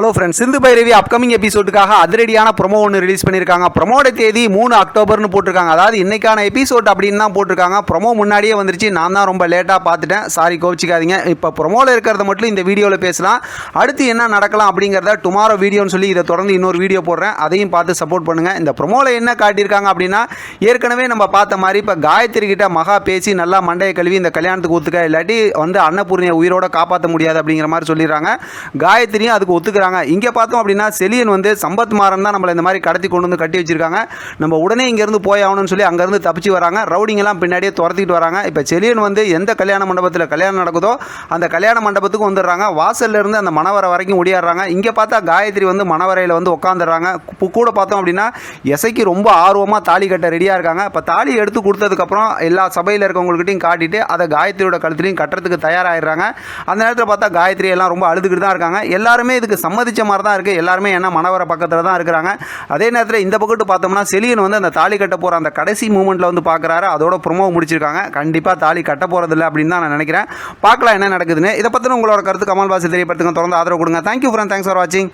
Hello friends Sindhu Bhairavi upcoming எபிசோடுக்காக அதிரடியான promo ஒன்று release பண்ணியிருக்காங்க ப்ரொமோட தேதி மூணு அக்டோபர்னு போட்டிருக்காங்க. அதாவது இன்னைக்கான எபிசோட் அப்படின்னு தான் போட்டிருக்காங்க. ப்ரொமோ முன்னாடியே வந்துருச்சு. நான் தான் ரொம்ப லேட்டாக பார்த்துட்டேன். சாரி கோவிச்சிக்காதீங்க. இப்போ ப்ரொமோவில் இருக்கிறத மட்டும் இந்த வீடியோவில் பேசலாம். அடுத்து என்ன நடக்கலாம் அப்படிங்கிறத டுமாரோ வீடியோன்னு சொல்லி இதை தொடர்ந்து இன்னொரு வீடியோ போடுறேன். அதையும் பார்த்து சப்போர்ட் பண்ணுங்கள் இந்த ப்ரொமோவில் என்ன காட்டியிருக்காங்க அப்படின்னா ஏற்கனவே நம்ம பார்த்த மாதிரி இப்போ காயத்ரி கிட்ட மகா பேசி நல்லா மண்டையை கழுவி இந்த கல்யாணத்துக்கு ஒத்துக்க. இல்லாட்டி வந்து அன்னபூர்ணியை உயிரோட காப்பாற்ற முடியாது அப்படிங்கிற மாதிரி சொல்லிடுறாங்க. காயத்ரியும் அதுக்கு ஒத்துக்கிறாங்க. இங்கே பார்த்தோம் அப்படின்னா செலியன் வந்து சம்பத் மாறன் தான் நம்மளை இந்த மாதிரி கடத்தி கொண்டு வந்து கட்டி வச்சிருக்காங்க. நம்ம உடனே இங்கேருந்து போய் ஆகணும்னு சொல்லி அங்கேருந்து தப்பிச்சு வராங்க. ரவுடிங்கெல்லாம் பின்னாடியே துரத்திட்டு வராங்க. இப்போ செலியன் வந்து எந்த கல்யாண மண்டபத்தில் கல்யாணம் நடக்குதோ அந்த கல்யாண மண்டபத்துக்கு வந்துடுறாங்க. வாசல்ல இருந்து அந்த மணவரை வரைக்கும் ஓடியாடுறாங்க. இங்கே பார்த்தா காயத்ரி வந்து மணவரையில் வந்து உட்காந்துடுறாங்க கூட பார்த்தோம் அப்படின்னா எசைக்கு ரொம்ப ஆர்வமாக தாலி கட்ட ரெடியாக இருக்காங்க. இப்போ தாலி எடுத்து கொடுத்ததுக்கப்புறம் எல்லா சபையில் இருக்கவங்ககிட்டையும் காட்டிட்டு அதை காயத்ரியோட கழுத்துலையும் கட்டுறதுக்கு தயாராகிடுறாங்க அந்த நேரத்தில் பார்த்தா காயத்ரி எல்லாம் ரொம்ப அழுதுகிட்டு தான் இருக்காங்க. எல்லாருமே இதுக்கு சம்மதித்த மாதிரி தான் இருக்குது எல்லாருமே என்ன மணவர பக்கத்தில் தான் இருக்கிறாங்க. அதே நேரத்தில் இந்த பக்கத்து பார்த்தோம்னா செலியன் வந்து அந்த தாலி கட்ட போகிற அந்த கடைசி மூமெண்ட்டில் வந்து பார்க்குறாரு அதோட ப்ரொமோ முடிச்சிருக்காங்க. கண்டிப்பாக தாலி கட்ட போகிறதில்ல அப்படின்னு தான் நான் நினைக்கிறேன். பார்க்கலாம் என்ன நடக்குதுன்னு. இதை பற்றின உங்களோட கருத்து கமல் பாசி தெரியப்படுத்துங்க. தொடர்ந்து ஆதரவு கொடுங்க. தேங்க்யூ ஃப்ரெண்ட் தேங்க்ஸ் ஃபார் வாட்சிங்